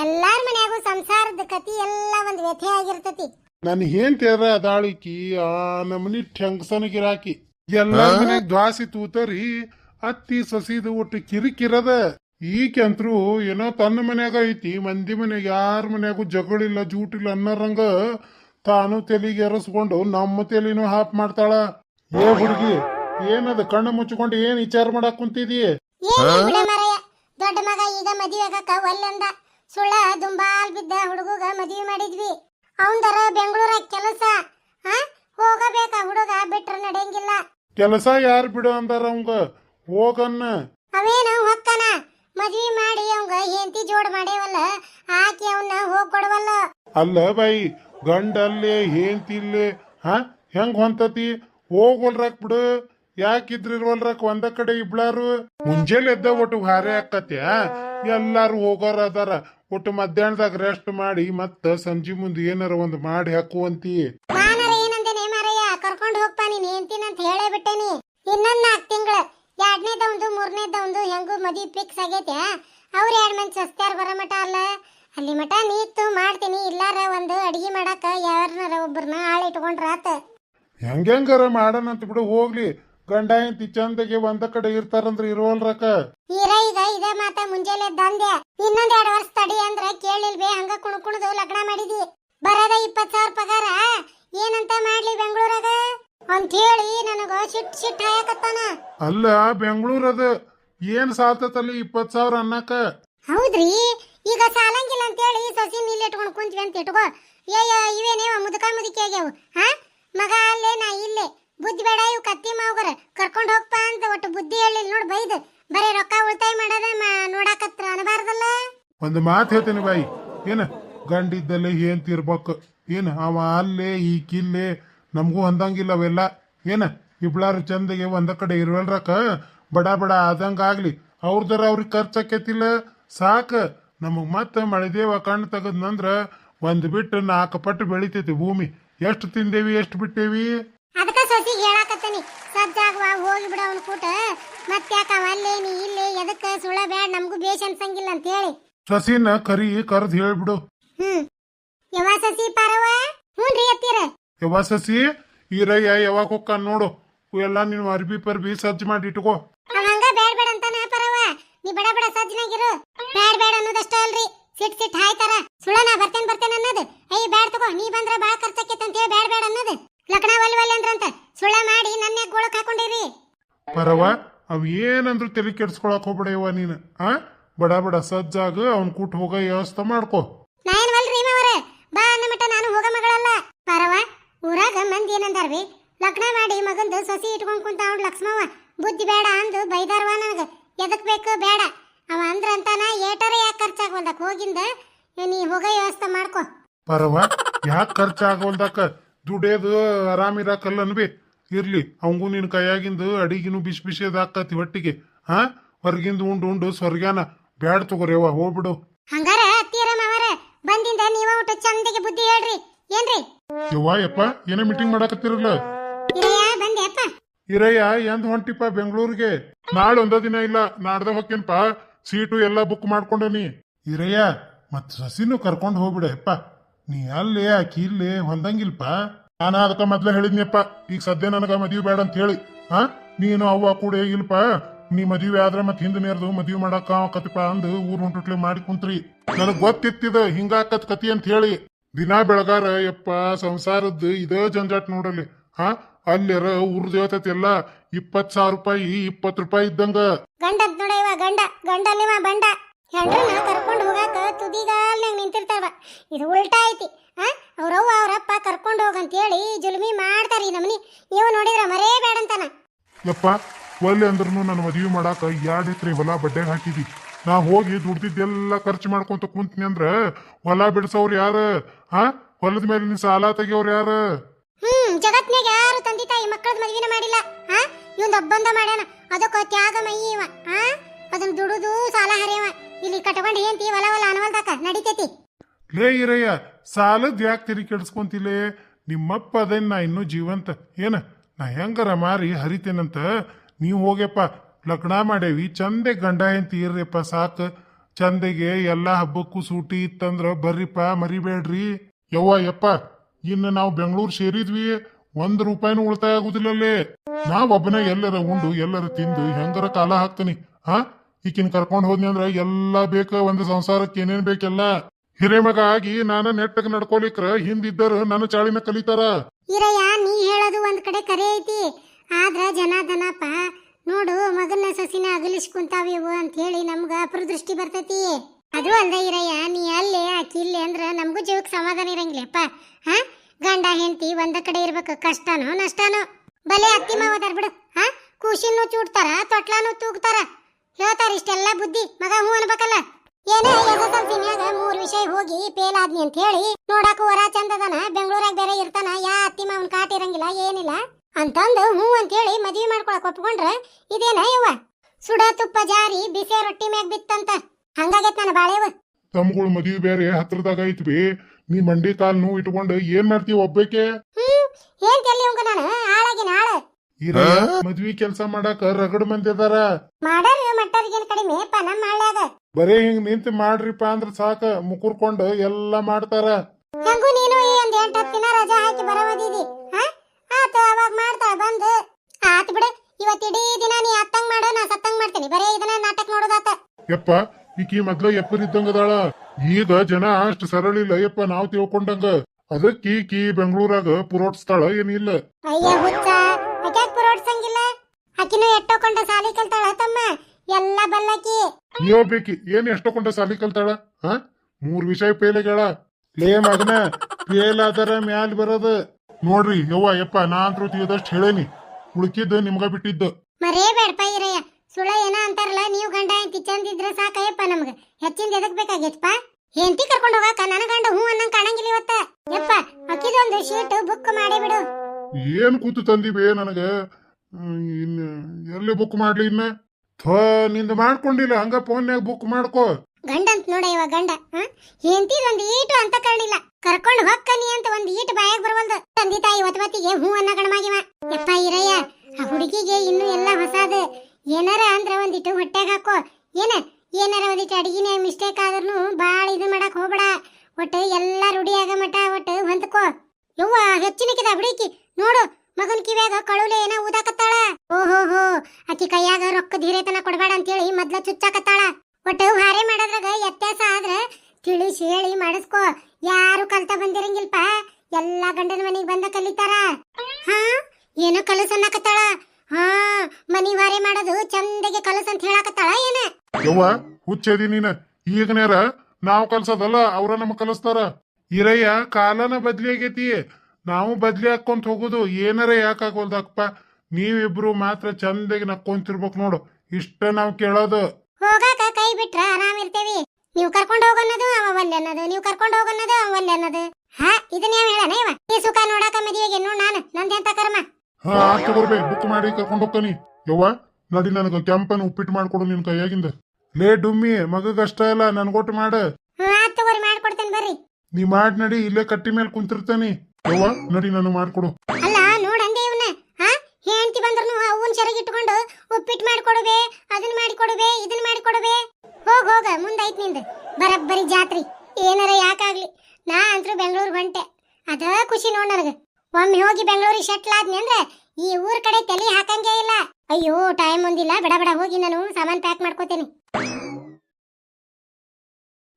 ಎಲ್ಲಾರ ಮನ್ಯಾಗೂ ಸಂಸಾರದ ಕತಿ ಎಲ್ಲ ಒಂದ್ ವ್ಯಥೆ ಆಗಿರ್ತತಿ. ನನ್ ಅದ ಅದಾಳಿಕಿ ಆ ನಮನಿ ಠೆಂಕ್ಸನ್ ಗಿರಾಕಿ ಎಲ್ಲ ಮನ್ಯಾಗ ದ್ವಾಸಿ ತೂತರಿ ಅತ್ತಿ ಸಸಿದ ಒಟ್ಟು ಕಿರಿಕಿರದ. ಈಕೆಂತ್ರು ಏನೋ ತನ್ನ ಮನ್ಯಾಗ ಐತಿ ಮಂದಿ ಮನ್ಯಾಗ ಯಾರ ಮನ್ಯಾಗೂ ಜಗಳಿಲ್ಲ ಜೂಟಿಲ್ಲ ಅನ್ನರಂಗ ತಾನು ತೆಲಿಗೆ ಎರಸ್ಕೊಂಡು ನಮ್ಮ ತೆಲಿನೂ ಹಾಪ್ ಮಾಡ್ತಾಳ. ಏ ಹುಡುಗಿ ಏನದ ಕಣ್ಣು ಮುಚ್ಚಿಕೊಂಡು ಏನ್ ವಿಚಾರ ಮಾಡಕ್ ಕುಂತಿದಿ ದೊಡ್ಡ ಮಗ ಈಗ ಮದುವೆ ಆಗಕ್ಕ ಒಲ್ಲಂದ ಸುಳ್ಳ ದುಂಬಾಲ್ ಬಿದ್ದ ಹುಡುಗಗ ಮದುವೆ ಮಾಡಿದ್ವಿ. ಅವಂದರ ಬೆಂಗಳೂರಾಗ ಕೆಲಸ. ಹೋಗಬೇಕ ಹುಡುಗ ಬಿಟ್ರ ನಡೆಯಂಗಿಲ್ಲ. ಕೆಲಸ ಯಾರು ಬಿಡು ಅಂದಾರ ಅವಂಗ ಹೋಗನ್ನ. ಅವೇನ ಹೊಕ್ಕನ. ಮದ್ವಿ ಮಾಡಿ ಅವಂಗ ಹೆಂಡತಿ ಜೋಡ್ ಮಾಡೇವಲ್ಲ ಆಕಿ ಅವನ್ನ ಹೋಗ್ ಕೊಡವಲ್ಲ ಅಲ್ಲ ಬಾಯಿ ಗಂಡಲ್ಲೇ ಇಲ್ಲೇ ಹಾ? ಹೆಂಗ್ ಹೊಂತತಿ? ಹೋಗ್ವಲ್ರಾಕ್ ಬಿಡು. ಯಾಕಿದ್ರಿರ್ವಲ್ರಾಕ್ ಒಂದ ಕಡೆ ಇಬ್ಳಾರು? ಮುಂಜಾನೆ ಎದ್ದ ಒಟ್ಟು ಹಾರೆ ಹಾಕತ್ಯ ಎಲ್ಲಾರು ಹೋಗೋರ ಅದಾರ. ಒಟ್ಟು ಮಧ್ಯಾಹ್ನದಾಗ ರೆಸ್ಟ್ ಮಾಡಿ ಮತ್ತ ಸಂಜೆ ಮುಂದೆ ಏನಾರ ಒಂದು ಮಾಡಿ ಹಾಕುವಂತಿ. ನಾನರ ಏನಂದೇನೆ ಮಾರಯ್ಯ? ಕರ್ಕೊಂಡು ಹೋಗ್ಪಾ ನೀನ್ ಹೆಂಡ್ತಿನ ಅಂತ ಹೇಳೇ ಬಿಟ್ಟೇನಿ. ಇನ್ನೊಂದ್ ನಾಲ್ಕು ತಿಂಗಳ. ಎರಡನೇದವಂದು ಮೂರನೇದವಂದು ಹೆಂಗು ಮದಿ ಫಿಕ್ಸ್ ಆಗೈತೆ. ಅವ್ರ ಎರಡ್ ಮಂದಿ ಸಸ್ತ್ಯಾರ ಬರೋ ಮಠ ಅಲ್ಲ. ಅಲ್ಲಿ ಮಟ ನೀತು ಮಾಡ್ತೀನಿ. ಇಲ್ಲಾರ ಒಂದು ಅಡಿಗೆ ಮಾಡಾಕ ಯಾರನಾರ ಒಬ್ಬರನ್ನ ಆಳ್ ಹೆಂಗ್ ಆತ ಹೆಂಗಾರ ಮಾಡೋಣಂತ ಬಿಡು ಹೋಗ್ಲಿ. ಗಂಡ ಹೆಂಡತಿ ಚಂದಗೆ ಒಂದ ಕಡೆ ಇರ್ತಾರಂದ್ರ ಇರುವಲ್ರಕ ಈಗ ಇದೇ ಮಾತ ಮುಂಜಾನೆ ದಂದೆ ಇನ್ನೊಂದ್ ಎರಡ್ ವರ್ಷ ತಡಿ ಅಂದ್ರ ಕೇಳಿಲ್ಬೇ ಹಂಗ ಕುಣ್ ಕುಣದು ಲಗ್ನ ಮಾಡಿದಿ. ಬರದ ಇಪ್ಪತ್ ಸಾವಿರ ಪಗಾರ ಏನಂತ ಮಾಡ್ಲಿ ಬೆಂಗಳೂರಾಗ? ಅಂತ ಹೇಳಿ ನನಗ ಸಿಟ್ ಸಿಟ್ ಹಾಯಕತ್ತಾನ. ಅಲ್ಲ ಬೆಂಗಳೂರದ ಏನ್ ಸಾಲ್ತತಲ್ಲಿ ಇಪ್ಪತ್ ಸಾವಿರ ಅನ್ನಕ ಹೌದ್ರಿ ಈಗ ಸಾಲಂಗಿಲ್ಲ ಅಂತ ಹೇಳಿ ಸಸಿ ನೀಲ್ ಇಟ್ಕೊಂಡು ಕುಂತ್ವಿ ಅಂತ ಇಟ್ಕೋ. ಏಯ ಇವೇನೇ ಮುದುಕ ಮುದುಕಿ ಆಗ್ಯಾವ ಹಾ? ಮಗ ಅಲ್ಲೇ ನಾ ಇಲ್ಲೇ. ಬುದ್ಧಿ ಬೇಡ, ಇವು ಕತ್ತಿ ಮಾವುಗರ. ಕರ್ಕೊಂಡು ಹೋಗ್ಪ ಅಂತ ಒಟ್ಟು ಬುದ್ಧಿ ಹೇಳಿಲ್ಲ ನೋಡ್ ಬೈದ್. ಬರೀ ರೊಕ್ಕ ಉಳಿತಾಯ ಮಾಡದ ನೋಡಾಕತ್ರ ಅನಬಾರ್ದಲ್ಲ? ಒಂದು ಮಾತು ಹೇಳ್ತೇನೆ ಬಾಯಿ. ಏನ? ಗಂಡಿದ್ದಲ್ಲೇ ಏನ್ ತಿರ್ಬೇಕು ಏನು ಅವ ಅಲ್ಲೇ ಈ ಕಿಲ್ಲೆ ನಮಗೂ ಹೊಂದಂಗಿಲ್ಲ ಅವೆಲ್ಲ. ಏನ? ಇಬ್ಳಾರು ಚಂದಗೆ ಒಂದ ಕಡೆ ಇರ್ವಲ್ರಕ ಬಡ ಬಡ ಆದಂಗ ಆಗ್ಲಿ. ಅವ್ರದರ ಅವ್ರಿಗೆ ಖರ್ಚಾಕೈತಿಲ್ಲ ಸಾಕ. ನಮಗ್ ಮತ್ತೆ ಮಳೆದೇವ ಕಣ್ಣು ತೆಗದ್ನಂದ್ರ ಒಂದ್ ಬಿಟ್ಟು ನಾಲ್ಕು ಪಟ್ಟು ಬೆಳಿತೈತಿ ಭೂಮಿ. ಎಷ್ಟು ತಿಂದೇವಿ, ಎಷ್ಟು ಬಿಟ್ಟೇವಿ? ಅದಕ್ಕ ಸೊಸಿಗೆ ಹೇಳಾಕತ್ತೀನಿ. ಸಜ್ಜಾಗುವ ಹೋಗಿ ಬಿಡ ಅವನ ಕೂಟ. ಮತ್ತ್ಯಾಕ ಯಾಕ ಅಲ್ಲೇ ನೀ ಇಲ್ಲೇ ಎದಕ್ಕ ಸುಳ ಬ್ಯಾಡ ನಮಗೂ ಬೇಷ್ ಅನ್ಸಂಗಿಲ್ಲ ಅಂತ ಹೇಳಿ ಸಸಿನ ಕರಿ ಕರ್ದ್ ಹೇಳ್ಬಿಡು. ಹ್ಮ್. ಯವ ಸಸಿ ಪಾರವ ಹ್ಞೂನ್ರಿ ಅತ್ತೀರ? ಯವ ಸಸಿ ಈರಯ್ಯ ಯಾವಾಗ ಹೊಕ್ಕ ನೋಡು. ಎಲ್ಲ ನೀನು ಅರ್ಬಿ ಪರ್ಬಿ ಸಜ್ಜ ಮಾಡಿ ಇಟ್ಕೋ. ಅವ ಹಂಗ ಬ್ಯಾಡ್ ಬೇಡ ಅಂತಾನ ಪರವ ನೀ ಬಡ ಬಡ ಸಜ್ಜನಾಗಿರು. ಬೇಡ ಬೇಡ ಅನ್ನೋದಷ್ಟೇ ಅಲ್ರಿ. ಸಿಟ್ ಸಿಟ್ ಹಾಯ್ತಾರ. ಸುಳ ನಾ ಬರ್ತೇನೆ ಬರ್ತೇನ್ ಅನ್ನೋದು. ಅಯ್ಯ ಬೇಡ ತಗೋ ನೀ ಬಂದ್ರ ಬಾಳ ಖರ್ಚಾಕೈತೆ ಅಂತ ಹೇಳಿ ಬೇಡ ಬೇಡ ಅನ್ನೋದು. ಲಗ್ನ ಒಲ್ ಒಲ್ ಅಂದ್ರಂತ. ಸುಳ್ಳ ಮಾಡಿ ನನ್ನ ಗೋಳಕ್ ಹಾಕೊಂಡಿರಿ. ಪರವ ಅವ್ ಏನಂದ್ರು ತಲೆ ಕೆಡ್ಸ್ಕೊಳಕ್ ಹೋಗ್ಬಿಡವ ನೀನು ಆ? ಬಡ ಬಡ ಸಜ್ಜಾಗ ಅವ್ನ್ ಕೂಟ್ ಹೋಗೋ ವ್ಯವಸ್ಥೆ ಮಾಡ್ಕೋ. ನಾನು ಏನ್ ವಲ್ರಿ ಮಾವರ? ಬಾ ಮಟ್ಟ ನಾನು ಹೋಗ ಮಗಳಲ್ಲ. ಪರವ ಊರಾಗ ಮಂದಿ ಏನಂದಾರ್ವಿ ಲಗ್ನ ಮಾಡಿ ಮಗಂದು ಸಸಿ ಇಟ್ಕೊಂಡ್ ಕುಂತ ಅವ್ನು ಲಕ್ಷ್ಮವ್ವ. ಬುದ್ಧಿ ಬೇಡ ಅಂದು ಬೈದಾರ್ವ ನನಗ. ಎದಕ್ ಬೇಕು ಬೇಡ. ಅವ ಅಂದ್ರ ಅಂತಾನ ಏಟರ ಯಾಕೆ ಖರ್ಚಾಗೋಲ್ದಕ್ ಹೋಗಿಂದ ನೀ ಹೋಗೋ ವ್ಯವಸ್ಥೆ ಮಾಡ್ಕೋ. ಪರವ ಯಾಕೆ ಖರ್ಚಾಗೋಲ್ದಕ್ಕ ದುಡಿಯೋದು ಆರಾಮಿರಾಕಲ್ಲನ್ ಬಿ. ಇರ್ಲಿ ಅವಂಗೂ ನಿನ್ ಕೈಯಾಗಿಂದು ಅಡಿಗಿನೂ ಬಿಸಿ ಬಿಸಿ ಹಾಕತಿ ಹೊಟ್ಟಿಗೆ ಹಾ? ಹೊರಗಿಂದ ಉಂಡು ಉಂಡು ಸ್ವರ್ಗ್ಯಾನ. ಬ್ಯಾಡ್ ತಗೋರಿಯವ್ವ ಹೋಗ್ಬಿಡು. ಹಂಗಾರ ಅತ್ತಿಯರ ಮಾವರ ಬಂದಿಂದ ನೀವ ಊಟ ಚಂದಿಗೆ ಬುದ್ಧಿ ಹೇಳ್ರಿ. ಏನ್ರಿ? ಯವ್ವ ಯಪ್ಪ ಏನೋ ಮೀಟಿಂಗ್ ಮಾಡಕತ್ತಿರಲ್ಲ? ಇರಯ್ಯ ಬಂದೆ ಅಪ್ಪ. ಇರಯ್ಯ ಎಂದ್ ಹೊಂಟಿಪ್ಪ ಬೆಂಗಳೂರಿಗೆ? ನಾಳೆ ಒಂದ ದಿನ ಇಲ್ಲ ನಾಡ್ದ ಹೊಕ್ಕೇನ್ಪ? ಸೀಟು ಎಲ್ಲ ಬುಕ್ ಮಾಡ್ಕೊಂಡನಿ. ಇರಯ್ಯ ಮತ್ ಸಸಿನೂ ಕರ್ಕೊಂಡು ಹೋಗ್ಬಿಡಪ್ಪ ನೀ ಅಲ್ಲೇ ಆಕಿ ಇಲ್ಲೇ ಹೊಂದಂಗಿಲ್ಪ. ನಾನು ಅದಕ್ಕ ಮೊದ್ಲೇ ಹೇಳಿದ್ನಿಯಪ್ಪ ಈಗ ಸದ್ಯ ನನಗ ಮದ್ವಿ ಬೇಡ ಅಂತ ಹೇಳಿ. ಹಾ ನೀನು ಅವ್ವ ಕೂಡ ಇಲ್ಪ. ನೀ ಮದ್ವಿ ಆದ್ರೆ ಮತ್ ಹಿಂದ್ ನೇರ್ದು ಮದ್ವಿ ಮಾಡಾಕ ಕತಿಪ ಅಂದು ಊರ್ ಹೊಂಟುಟ್ಲಿ ಮಾಡಿ ಕುಂತ್ರಿ. ನನಗ್ ಗೊತ್ತಿತ್ತಿದ ಹಿಂಗಾಕತ್ ಕತಿ ಅಂತ ಹೇಳಿ. ದಿನಾ ಬೆಳಗಾರ, ಯಪ್ಪ ಸಂಸಾರದ್ದು ಇದೇ ಜಂಜಾಟ್ ನೋಡಲಿ ಹಾ ಅಲ್ಲಿರ ಊರ್ ದೇವತತಿ ಎಲ್ಲ ಇಪ್ಪತ್ ಸಾವಿರ ರೂಪಾಯಿ ಇಪ್ಪತ್ ರೂಪಾಯಿ ಇದ್ದಂಗ. ಗಂಡ ನೋಡಯ್ಯವ ಗಂಡ ಗಂಡಲ್ಲಿವ ಬಂಡ. ಹೆಂಡ್ರನ್ನ ಕರ್ಕೊಂಡು ಹೋಗಾಕ ತುದಿಗಾಲ್ನಾಗ ನಿಂತಿರ್ತಾವ. ಇದು ಉಲ್ಟಾ ಐತಿ. ಆ? ಅವ್ರವ್ವ ಅವರಪ್ಪ ಕರ್ಕೊಂಡು ಹೋಗಂತೇಳಿ ಜುಲ್ಮಿ ಮಾಡ್ತಾರ ಈ ನಮ್ನಿ. ಇವ ನೋಡಿದ್ರ ಮರೇ ಬೇಡಂತಾನ ಯಪ್ಪ ಒಲ್ಲೆ ಅಂದ್ರೂ ನನ್ನ ಮದುವೆ ಮಾಡಾಕ ಎರಡ್ ಎಕರೆ ಹೊಲ ಬಡ್ಡೆ ಹಾಕಿದಿ? ನಾ ಹೋಗಿ ದುಡ್ದಿದ್ದೆಲ್ಲ ಖರ್ಚು ಮಾಡ್ಕೊಂತ ಕುಂತ್ನಿ ಅಂದ್ರ ಹೊಲ ಬಿಡ್ಸವ್ರ ಯಾರ? ಹಾ ಹೊಲದ ಮೇಲೆ ನೀ ಸಾಲ ತೆಗಿಯೋರು ಯಾರ? ಹ್ಮ್ ಜಗತ್ನಾಗ ಯಾರು ತಂದೆ ತಾಯಿ ಮಕ್ಕಳ ಮದುವೆನ ಮಾಡಿಲ್ಲ. ಹಾ ಇವಂದ ಒಬ್ಬಂದ ಮಾಡ್ಯಾನ. ಅದಕ್ಕ ತ್ಯಾಗ ಮೈ ಇವ. ಹಾ ಅದನ್ನ ದುಡುದು ಸಾಲ ಹರಿಯವ. ಇಲ್ಲಿ ಕಟ್ಕೊಂಡು ಏಂತಿ ಹೊಲ ಹೊಲ ತಕ ನಡಿತೈತಿ. ಲೇ ಇರಯ್ಯ ಸಾಲದ್ ಯಾಕೆ ತಿರಿ ಕೆಡ್ಸ್ಕೊಂತಿಲೆ? ನಿಮ್ಮಪ್ಪ ಅದೇನ್ ನಾ ಇನ್ನೂ ಜೀವಂತ? ಏನ, ನಾ ಹೆಂಗಾರ ಮಾರಿ ಹರಿತೇನಂತ? ನೀವು ಹೋಗ್ಯಪ್ಪ, ಲಗ್ನ ಮಾಡೇವಿ, ಚಂದೆ ಗಂಡ ಹೆಂಡ್ತಿ ಇರ್ರಿಪ್ಪ ಸಾಕು. ಚಂದಗೆ ಎಲ್ಲ ಹಬ್ಬಕ್ಕೂ ಸೂಟಿ ಇತ್ತಂದ್ರ ಬರ್ರಿಪ್ಪ, ಮರಿಬೇಡ್ರಿ. ಯವ್ವ, ಯಪ್ಪ, ಇನ್ನು ನಾವು ಬೆಂಗಳೂರು ಸೇರಿದ್ವಿ, ಒಂದ್ ರೂಪಾಯಿನೂ ಉಳಿತಾಯ ಆಗುದಿಲ್ಲಲ್ಲೇ. ನಾವ್ ಒಬ್ಬನ ಎಲ್ಲರ ಉಂಡು, ಎಲ್ಲರ ತಿಂದು ಹೆಂಗರ ಕಾಲ ಹಾಕ್ತೀನಿ ಹಾ ಈಕಿನ ಕರ್ಕೊಂಡ್ ಹೋದ್ನಿ ಅಂದ್ರ ಎಲ್ಲಾ ಬೇಕ, ಒಂದ್ ಸಂಸಾರಕ್ಕೆ ಏನೇನ್ ಬೇಕೆಲ್ಲ ಹಿರೇಮಗ ಆಗಿ ನಾನ ನೆಟ್ಟಗ್ ನಡ್ಕೊಲಿಕ್ರ, ಹಿಂದಿದ್ದರು ನನ್ನ ಚಾಳಿನ ಕಲಿತಾರ. ಇರಯ್ಯ ನೀ ಹೇಳೋದು ಒಂದ್ ಕಡೆ ಕರೆ ಐತಿ. ಆದ್ರ ಜನ ದನಪ್ಪ, ನೋಡು ಮಗನ ಸಸಿನ ಅಗಲಿಸ್ ಕುಂತಾವಿವು ಅಂತ ಹೇಳಿ ನಮ್ಗ ಅಪರದೃಷ್ಟಿ ಬರ್ತೈತಿ. ಅದು ಅಲ್ದ ಇರಯ್ಯ ನೀ ಅಲ್ಲೇ, ಆಕಿ ಅಂದ್ರ ನಮಗೂ ಜೀವಕ್ಕೆ ಸಮಾಧಾನ ಇರಂಗಿಲ್ಲಪ್ಪ. ಹಾ? ಗಂಡ, ಹೆಂಡತಿ ಒಂದ ಕಡೆ ಇರ್ಬೇಕು, ಕಷ್ಟನೋ ನಷ್ಟನೋ. ಬಲೆ ಅತ್ತಿ ಮಾವದಾರ್ ಬಿಡು. ಹಾ? ಖುಷಿನೂ ಚೂಡ್ತಾರ, ತೊಟ್ಲಾನು ತೂಗ್ತಾರ. ಹೇಳ್ತಾರ ಇಷ್ಟೆಲ್ಲ ಬುದ್ಧಿ. ಮಗ ಹೂ ಅನ್ಬೇಕಲ್ಲ? ಏನೇ ಎಸ್ಎಸ್ಎಲ್ಸಿನ್ಯಾಗ ಮೂರ್ ವಿಷಯ ಹೋಗಿ ಫೇಲ್ ಆದ್ನಿ ಅಂತ ಹೇಳಿ ನೋಡಾಕ ವರ ಚಂದದನ ಬೆಂಗಳೂರಾಗ ಬೇರೆ ಇರ್ತಾನ ಯಾ ಅತ್ತಿ ಮಾವನ್ ಕಾಟ ಇರಂಗಿಲ್ಲ ಏನಿಲ್ಲ. ಅಂತಂದು ಹೂ ಅಂತ ಹೇಳಿ ಮದ್ವಿ ಮಾಡ್ಕೊಳಕ್ ಒಪ್ಕೊಂಡ್ರ ಇದೇನ ಯವ್ವ? ಸುಡ ತುಪ್ಪ ಜಾರಿ ಬಿಸಿ ರೊಟ್ಟಿ ಮ್ಯಾಗ ಬಿತ್ತಂತ. ಹಂಗಾಗೈತ್ ನನ್ನ ಬಾಳೆವ ತಮ್ಗಳು ಮದ್ವಿ ಬೇರೆ ಹತ್ರದಾಗ ಐತ್ವಿ ನೀ ಮಂಡಿ ಕಾಲ್ ನೋವು ಇಟ್ಕೊಂಡು ಏನ್ ಮಾಡ್ತೀವಿ ಒಬ್ಬಕ್ಕೆ ಹ್ಮ್ ಏನ್ ತೆಲ್ಲಿ ನಾನು? ಹಾಳಾಗಿನ ಹಾಳ ಇರ ಮದ್ವಿ ಕೆಲಸ ಮಾಡಾಕ ರಗಡ್ ಮಂದಿ ಅದಾರ? ಮಾಡಾರ ಮಟ್ಟರಿಗೇನ್ ಕಡಿಮೆ? ಪ ನಮ್ಮ ಹಳ್ಳ್ಯಾಗ ಬರೇ ಹಿಂಗ್ ನಿಂತ ಮಾಡ್ರಿಪ್ಪ ಅಂದ್ರ ಸಾಕ ಮುಕುರ್ಕೊಂಡು ಎಲ್ಲ ಮಾಡ್ತಾರ. ಹೆಂಗು ನೀನು ಈ ಒಂದ್ ಎಂಟ್ ಹತ್ತು ದಿನ ರಜಾ ಹಾಕಿ ಬರವದಿದಿ? ಹಾ? ಆತ ಅವಾಗ ಮಾಡ್ತಾಳ ಬಂದು. ಆತ್ ಬಿಡು ಇವತ್ ಇಡೀ ದಿನ ನೀ ಅತ್ತಂಗ್ ಮಾಡೋ ನಾ ಸತ್ತಂಗ್ ಮಾಡ್ತೀನಿ. ಬರೇ ಇದನ್ನ ನಾಟಕ ನೋಡೋದಾತ ಯಪ್ಪ ಈಕಿ ಮೊದ್ಲ ಎಪ್ಪರ್ ಅದಾಳ. ಈಗ ಜನ ಅಷ್ಟ್ ಸರಳ ಇಲ್ಲ ಯಪ್ಪ ನಾವ್ ತಿಳ್ಕೊಂಡಂಗ. ಅದಕ್ಕೆ ಈಕಿ ಬೆಂಗಳೂರಾಗ ಪುರೋಟ್ಸ್ತಾಳ ಏನಿಲ್ಲ. ಅಯ್ಯ ಹುಚ್ಚ. ಆಕಿನೂ ಎಟ್ಟೋಕೊಂಡ ಸಾಲಿ ಕಲ್ತಾಳ ತಮ್ಮ. ಎಲ್ಲ ಬಲ್ಲಕಿ. ಅಯ್ಯೋ ಬೇಕಿ ಏನ್ ಎಷ್ಟೊಕೊಂಡ ಸಾಲಿ ಕಲ್ತಾಳ? ಹ? ಮೂರ್ ವಿಷಯ ಪೇಲೆಗಳ ಲೇ ಮಗನ ಫೇಲ್ ಆದರ ಮ್ಯಾಲ್ ಬರೋದ. ನೋಡ್ರಿ ಯವ್ವ ಯಪ್ಪ ನಾ ಅಂತೂ ತಿಳಿದಷ್ಟು ಹೇಳೇನಿ. ಉಳ್ಕಿದ್ದು ನಿಮ್ಗ ಬಿಟ್ಟಿದ್ದು. ಮರೇ ಬೇಡಪ್ಪ ಇರಯ್ಯ ಸುಳ ಏನ ಅಂತಾರಲ್ಲ ನೀವು ಗಂಡ ಹೆಂಡತಿ ಚಂದಿದ್ರೆ ಸಾಕಯ್ಯಪ್ಪ ನಮ್ಗ. ಹೆಚ್ಚಿಂದ ಎದಕ್ ಬೇಕಾಗೈತಪ್ಪ? ಹೆಂಡತಿ ಕರ್ಕೊಂಡು ಹೋಗಾಕ ನನ್ನ ಗಂಡ ಹೂ ಅನ್ನಂಗ್ ಕಾಣಂಗಿಲ್ಲ ಇವತ್ತ. ಯಪ್ಪ ಅಕ್ಕಿದೊಂದು ಶೀಟ್ ಬುಕ್ ಮಾಡಿ ಬಿಡು. ಏನ್ ಕೂತು ತಂದಿವೆ ನನಗ? ಇನ್ನ ಎಲ್ಲಿ ಬುಕ್ ಮಾಡ್ಲಿ ಇನ್ನ? ಥೋ, ನಿಂದ ಮಾಡ್ಕೊಂಡಿಲ್ಲ, ಹಂಗ ಫೋನ್ಯಾಗ ಬುಕ್ ಮಾಡ್ಕೋ. ಗಂಡಂತ ನೋಡ ಇವ ಗಂಡ ಹೆಂಡತಿ ಒಂದ್ ಈಟು ಅಂತ ಕಾಣಿಲ್ಲ ಕರ್ಕೊಂಡು ಹೊಕ್ಕನಿ ಅಂತ ಒಂದ್ ಈಟು ಬಾಯಾಗ ಬರವಲ್ದು. ತಂದೆ ತಾಯಿ ಒತ್ತವತ್ತಿಗೆ ಹೂ ಅನ್ನ ಗಣಮಾಗಿವ ಯಪ್ಪ ಇರಯ್ಯ ಆ ಹುಡುಗಿಗೆ ಇನ್ನು ಎಲ್ಲ ಹೊಸಾದ. ಏನಾರ ಅಂದ್ರ ಒಂದಿಟ್ಟು ಹೊಟ್ಟೆಗ ಹಾಕೋ. ಏನ? ಏನಾರ ಒಂದಿಟ್ಟು ಅಡಿಗೆನೆ ಮಿಸ್ಟೇಕ್ ಆದ್ರೂ ಬಾಳ ಇದು ಮಾಡಕ್ ಹೋಗ್ಬೇಡ. ಒಟ್ಟು ಎಲ್ಲ ರೂಢಿ ಆಗ ಮಟ ಒಟ್ಟು ಹೊಂದ್ಕೋ. ಯವ್ವ, ಹೆಚ್ಚಿನಕಿದ ಬಿಡಿಕಿ. ನೋಡು ಮಗನ್ ಕಿವ್ಯಾಗ ಕಳುಲೆ ಏನ ಊದಾಕತ್ತಾಳ? ಓಹೋ ಹೋ ಆಕಿ ಕೈಯಾಗ ರೊಕ್ಕ ಧೀರೆತನ ಅಂತ ಅಂತೇಳಿ ಮೊದ್ಲ ಚುಚ್ಚಾಕತ್ತಾಳ. ಒಟ್ಟು ಹಾರೆ ಮಾಡೋದ್ರಾಗ ವ್ಯತ್ಯಾಸ ಆದ್ರೆ ತಿಳಿಸಿ ಹೇಳಿ ಮಾಡಿಸ್ಕೋ. ಯಾರು ಕಲ್ತ ಬಂದಿರಂಗಿಲ್ಪ. ಎಲ್ಲಾ ಗಂಡನ ಮನೆಗೆ ಬಂದ ಕಲಿತಾರ. ಹಾ, ಏನೋ ಕಲಸ ಅನ್ನಕತ್ತಾಳ? ಹಾ, ಮನಿ ವಾರೆ ಮಾಡೋದು ಚಂದಗೆ ಕಲಸ ಅಂತ ಹೇಳಕತ್ತಾಳ ಏನ? ಯವ್ವ, ಹುಚ್ಚದಿ ನೀನ. ಈಗನೇರ ನಾವ್ ಕಲ್ಸದಲ್ಲ, ಅವ್ರ ನಮಗ್ ಕಲಿಸ್ತಾರ. ಇರಯ್ಯ, ಕಾಲನ ಬದ್ಲಿ ಆಗೈತಿ ನಾವು ಬದ್ಲಿ ಹಾಕೊಂತ ಹೋಗೋದು ಏನಾರ ಯಾಕಾಗೋಲ್ದಪ್ಪ ನೀವಿಬ್ರು ಮಾತ್ರ ಚಂದಾಗಿ ನಕ್ಕೊಂತಿರ್ಬೇಕು ನೋಡು. ಇಷ್ಟ ನಾವು ಕೇಳೋದು. ಹೋಗಾಕ ಕೈ ಬಿಟ್ರ ಆರಾಮ್ ಇರ್ತೇವಿ. ನೀವು ಕರ್ಕೊಂಡು ಹೋಗೋನ್ನದು ಅವ ಒಲ್ಲೆ ಅನ್ನೋದು. ನೀವು ಕರ್ಕೊಂಡು ಹೋಗೋನ್ನದು ಅವ ಒಲ್ಲೆ ಅನ್ನೋದು. ಹಾ ಇದನ್ನ ಯಾವ ಹೇಳಣ ಇವ? ಈ ಸುಖ ನೋಡಾಕ ಮದುವೆಗೆ ನೋಡ್ ನಾನು. ನಂದೆಂತ ಕರ್ಮ? ಹಾ ಬುಕ್ ಮಾಡಿ ಕರ್ಕೊಂಡು ಹೋಗ್ತಾನಿ. ಯವ್ವ ನಡಿ ನನಗೆ ಕೆಂಪನ ಉಪ್ಪಿಟ್ಟು ಮಾಡ್ಕೊಡು ನಿನ್ ಕೈಯಾಗಿಂದ. ಲೇ ಡುಮ್ಮಿ ಮಗಗಷ್ಟ ಇಲ್ಲ ನನ್ಗೊಟ್ಟು ಮಾಡ. ಹಾ ತಗೋರಿ ಮಾಡ್ಕೊಡ್ತೇನೆ ಬರ್ರಿ. ನೀ ಮಾಡ್ ನಡಿ ಇಲ್ಲೇ ಕಟ್ಟಿ ಮೇಲೆ ಕುಂತಿರ್ತಾನಿ. ನಡಿ ನಾನು ಮಾಡ್ಕೊಡು. ಅಲ್ಲ ನೋಡಂದೆ ಇವನ. ಹಾ ಹೆಂಡತಿ ಬಂದ್ರು ಅವನ್ ಇಟ್ಕೊಂಡು ಉಪ್ಪಿಟ್ಟು ಮಾಡ್ಕೊಡುವೆ ಅದನ್ನ ಮಾಡಿಕೊಡುವೆ ಇದನ್ನ ಮಾಡಿಕೊಡುವೆ. ಹೋಗ ಹೋಗ ಮುಂದೈತ್ನಿಂದ. ಬರಬ್ಬರಿ ಜಾತ್ರಿ. ಏನಾರ ಯಾಕಾಗ್ಲಿ. ನಾ ಅಂತೂ ಬೆಂಗಳೂರು ಹೊಂಟೆ. ಅದ ಖುಷಿ ನೋಡ್ ನನಗೆ. ಒಮ್ಮೆ ಹೋಗಿ ಬೆಂಗಳೂರಿಗೆ ಶಟ್ಲ್ ಆದ್ನಿ ಅಂದ್ರೆ ಈ ಊರ್ ಕಡೆ ತಲೆ ಹಾಕಂಗೇ ಇಲ್ಲ. ಅಯ್ಯೋ ಟೈಮ್ ಒಂದಿಲ್ಲ. ಬಡ ಬಡ, ಹೋಗಿ ನಾನು ಸಾಮಾನ್ ಪ್ಯಾಕ್ ಮಾಡ್ಕೋತೇನೆ.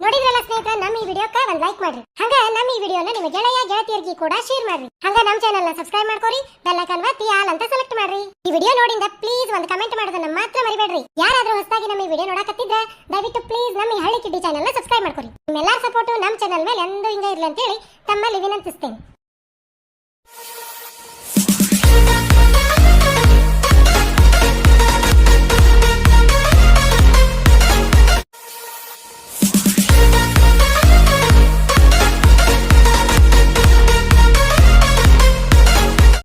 ನೋಡಿದ್ರಲ್ಲ ಸ್ನೇಹಿತರೆ, ನಮ್ಮ ಈ ವಿಡಿಯೋಕ್ಕೆ ಒಂದು ಲೈಕ್ ಮಾಡ್ರಿ. ಹಂಗ ನಮ್ಮ ಈ ವಿಡಿಯೋನ ನಿಮ್ಮ ಗೆಳೆಯ, ಗೆಳತಿಯರಿಗೆ ಕೂಡ ಶೇರ್ ಮಾಡ್ರಿ. ಹಂಗ ನಮ್ಮ ನ ಸಬ್ಸ್ಕ್ರೈಬ್ ಮಾಡ್ಕೊರಿ ಬೆಲ್ ಐಕಾನ್ ಒತ್ತಿ ಆಲ್ ಅಂತ ಸೆಲೆಕ್ಟ್ ಮಾಡ್ರಿ. ಈ ವಿಡಿಯೋ ನೋಡಿಂದ ಪ್ಲೀಸ್ ಒಂದು ಕಮೆಂಟ್ ಮಾಡೋದನ್ನ ಮಾತ್ರ ಮರಿಬೇಡ್ರಿ. ಯಾರಾದ್ರೂ ಹೊಸದಾಗಿ ನಮ್ಮ ಈ ವಿಡಿಯೋ ನೋಡಕತ್ತಿದ್ರೆ, ದಯವಿಟ್ಟು ಪ್ಲೀಸ್ ನಮ್ಮ ಈ ಹಳ್ಳಿ ಕಿಡ್ಡಿ ನ ಸಬ್ಸ್ಕ್ರೈಬ್ ಮಾಡ್ಕೊರಿ. ನಿಮ್ಮೆಲ್ಲರ ಸಪೋರ್ಟ್ ನಮ್ಮ ಚಾನೆಲ್ ಮೇಲೆ ಎಂದೂ ಹಿಂಗ ಇರ್ಲಿ ಅಂತೇಳಿ ತಮ್ಮಲ್ಲಿ ವಿನಂತಿಸ್ತೇನೆ.